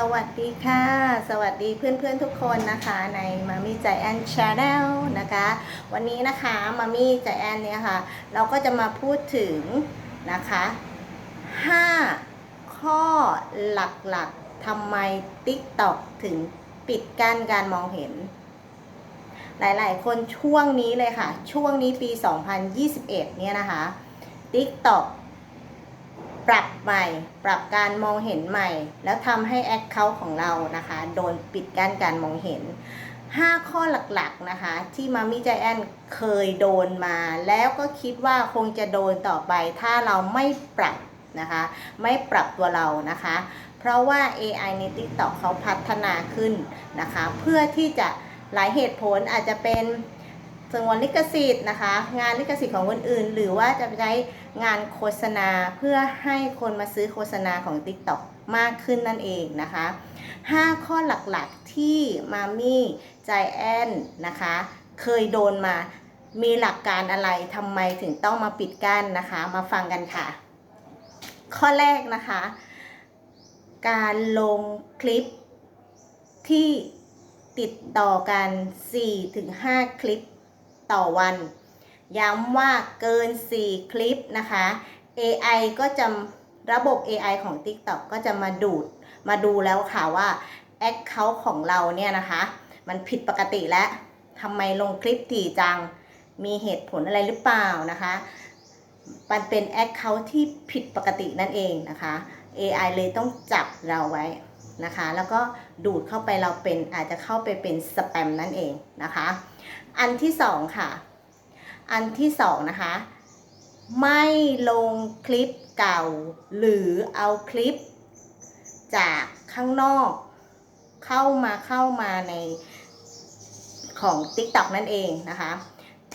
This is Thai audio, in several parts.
สวัสดีค่ะ สวัสดีเพื่อนๆทุกคนนะคะในมามี่ใจแอนชาแนลนะคะ วันนี้นะคะมามี่ใจแอนเนี่ยค่ะ เราก็จะมาพูดถึงนะคะ 5 ข้อหลักๆทำไม TikTok ถึงปิดกั้นการมองเห็น หลายๆ คนช่วงนี้เลยค่ะ ช่วงนี้ปี 2021 เนี่ยนะคะ TikTok ปรับใหม่ ปรับการมองเห็นใหม่ แล้วทำให้แอคเคาท์ของเรานะคะ โดนปิดกั้นการมองเห็น 5 ข้อหลักๆนะคะ ที่มามิใจแอนเคยโดนมา แล้วก็คิดว่าคงจะโดนต่อไปถ้าเราไม่ปรับนะคะ ไม่ปรับตัวเรานะคะ เพราะว่า AI ใน TikTok เขาพัฒนาขึ้นนะคะ เพื่อที่จะหลายเหตุผลอาจจะเป็น สงวนลิขสิทธิ์นะคะ งานลิขสิทธิ์ของคนอื่น หรือว่าจะใช้งานโฆษณาเพื่อให้คนมาซื้อโฆษณาของ TikTok มากขึ้นนั่นเองนะคะ 5 ข้อหลักๆที่มามี่ใจแอนนะคะ เคยโดนมามีหลักการอะไรทำไมถึงต้องมาปิดกั้นนะคะ มาฟังกันค่ะ ข้อแรกนะคะ การลงคลิปที่ติดต่อกัน 4-5 คลิป ต่อวัน ย้ำว่าเกิน 4 คลิปนะคะ AI ก็จะระบบ AI ของ TikTok ก็จะมาดูดมาดูแล้วค่ะว่า Account ของเราเนี่ยนะคะ มันผิดปกติแล้วทำไมลงคลิปถี่จังมีเหตุผลอะไรหรือเปล่านะคะ มันเป็น Account ที่ผิดปกตินั่นเองนะคะ AI เลยต้องจับเราไว้ นะคะ แล้วก็ดูดเข้าไปเราเป็นอาจจะเข้าไปเป็นสแปมนั่นเองนะคะ อันที่สองค่ะ อันที่สองนะคะ ไม่ลงคลิปเก่า หรือเอาคลิป จากข้างนอก เข้ามาเข้ามาในของ TikTok นั่นเองนะคะ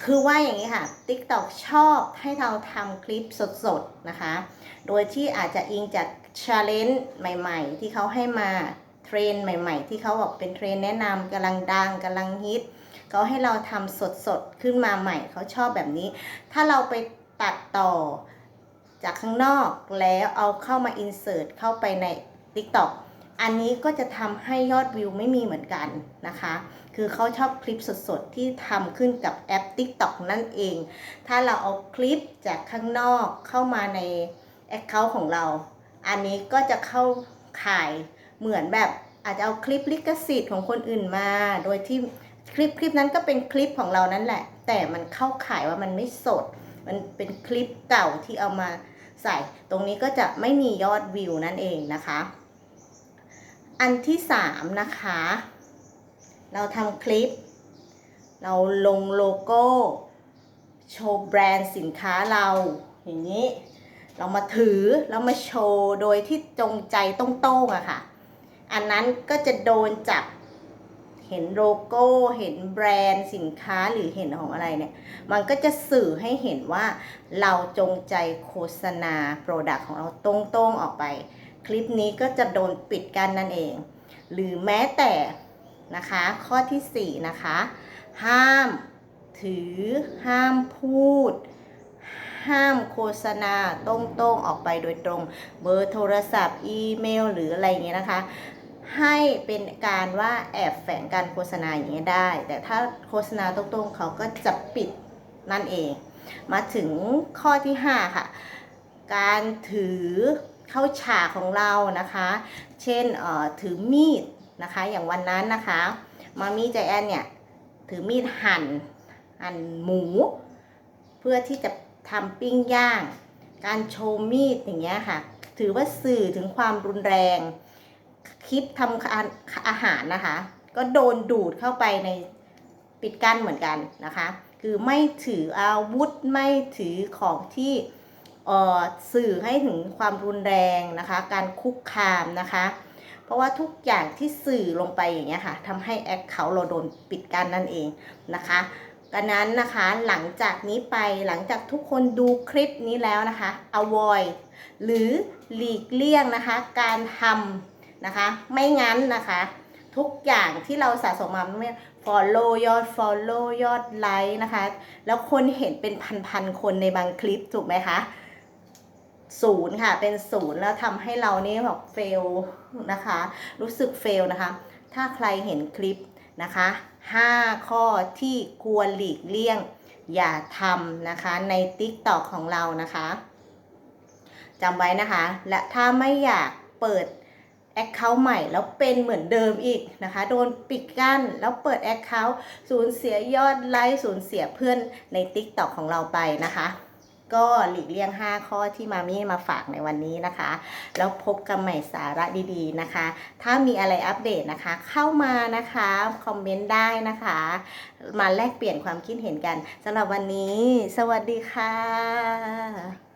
คือว่าอย่างนี้ค่ะ TikTok ชอบให้เราทำคลิปสดๆนะคะ โดยที่อาจจะอิงจาก challenge ใหม่ ๆ ที่เขาให้มาเทรนใหม่ ๆ ที่เขาบอกเป็นเทรนแนะนำกำลังดังกำลังฮิตเขาให้เราทำสดๆ ขึ้นมาใหม่เขาชอบแบบนี้ ถ้าเราไปตัดต่อจากข้างนอกแล้วเอาเข้ามา insert เข้าไปใน TikTok อันนี้ก็จะทำให้ยอดวิวไม่มีเหมือนกันนะคะ คือเขาชอบคลิปสดๆ ที่ทำขึ้นกับแอป TikTok นั่นเอง ถ้าเราเอาคลิปจากข้างนอกเข้ามาใน Account ของเรา อันนี้ก็จะเข้าข่ายเหมือนแบบอาจจะเอาคลิปลิขสิทธิ์ของคนอื่นมา โดยที่คลิปคลิปนั้นก็เป็นคลิปของเรานั่นแหละ แต่มันเข้าข่ายว่ามันไม่สด มันเป็นคลิปเก่าที่เอามาใส่ ตรงนี้ก็จะไม่มียอดวิวนั่นเองนะคะ อันที่สามนะคะ เราทำคลิป เราลงโลโก้ โชว์แบรนด์สินค้าเราอย่างนี้ เรามาถือแล้วมาโชว์โดยที่จงใจต้องโต้งๆอะค่ะ อันนั้นก็จะโดนจับเห็นโลโก้เห็นแบรนด์สินค้าหรือเห็นของอะไรเนี่ย มันก็จะสื่อให้เห็นว่าเราจงใจโฆษณาโปรดักต์ของเราตรงๆออกไป คลิปนี้ก็จะโดนปิดกันนั่นเอง หรือแม้แต่นะคะข้อทีสี่4 นะคะ ห้ามถือห้ามพูด ห้ามโฆษณาตรงๆออกไปโดยตรง เบอร์โทรศัพท์ อีเมล หรืออะไรอย่างเงี้ยนะคะ ให้เป็นการว่าแอบแฝงการโฆษณาอย่างเงี้ยได้ แต่ถ้าโฆษณาตรงๆเขาก็จะปิดนั่นเอง มาถึงข้อที่ 5 ค่ะ การถือเข้าฉากของเรานะคะ เช่นเอ่อถือมีดนะคะ อย่างวันนั้นนะคะมามีใจแอนเนี่ยถือมีดหั่นหั่นหมู เพื่อที่จะ ทำปิ้งย่าง การโชว์มีดอย่างเงี้ยค่ะ ถือว่าสื่อถึงความรุนแรง คลิปทำอาหารนะคะ ก็โดนดูดเข้าไปในปิดกั้นเหมือนกันนะคะ คือไม่ถืออาวุธไม่ถือของที่สื่อให้ถึงความรุนแรงนะคะ การคุกคามนะคะ เพราะว่าทุกอย่างที่สื่อลงไปอย่างเงี้ยค่ะทำให้แอคเคาท์เราโดนปิดกั้นนั่นเองนะคะ ดังนั้นนะคะหลังจากนี้ไปหลังจากทุกคนดูคลิปนี้แล้วนะคะ avoid หรือหลีกเลี่ยงนะคะ การทำนะคะ ไม่งั้นนะคะ ทุกอย่างที่เราสะสมมาไม่ follow ยอด follow ยอดไลค์นะคะ แล้วคนเห็นเป็นพันๆคนในบางคลิปถูกไหมคะศูนย์ค่ะ เป็นศูนย์แล้วทำให้เรานี่แบบเฟลนะคะ รู้สึกเฟลนะคะ ถ้าใครเห็นคลิป นะคะ 5 ข้อที่ควรหลีกเลี่ยง อย่าทำนะคะใน TikTok ของเรานะคะจำไว้นะคะ และถ้าไม่อยากเปิด Account ใหม่แล้วเป็นเหมือนเดิมอีกนะคะ โดนปิดกั้นแล้วเปิด Account สูญเสียยอดไลค์สูญเสียเพื่อนใน TikTok ของเราไปนะคะ ก็หลีกเลี่ยง 5 ข้อที่มามี่มาฝากในวันนี้นะคะ แล้วพบกันใหม่สาระดีๆนะคะ ถ้ามีอะไรอัปเดตนะคะ เข้ามานะคะคอมเมนต์ได้นะคะ มาแลกเปลี่ยนความคิดเห็นกันสำหรับวันนี้ สวัสดีค่ะ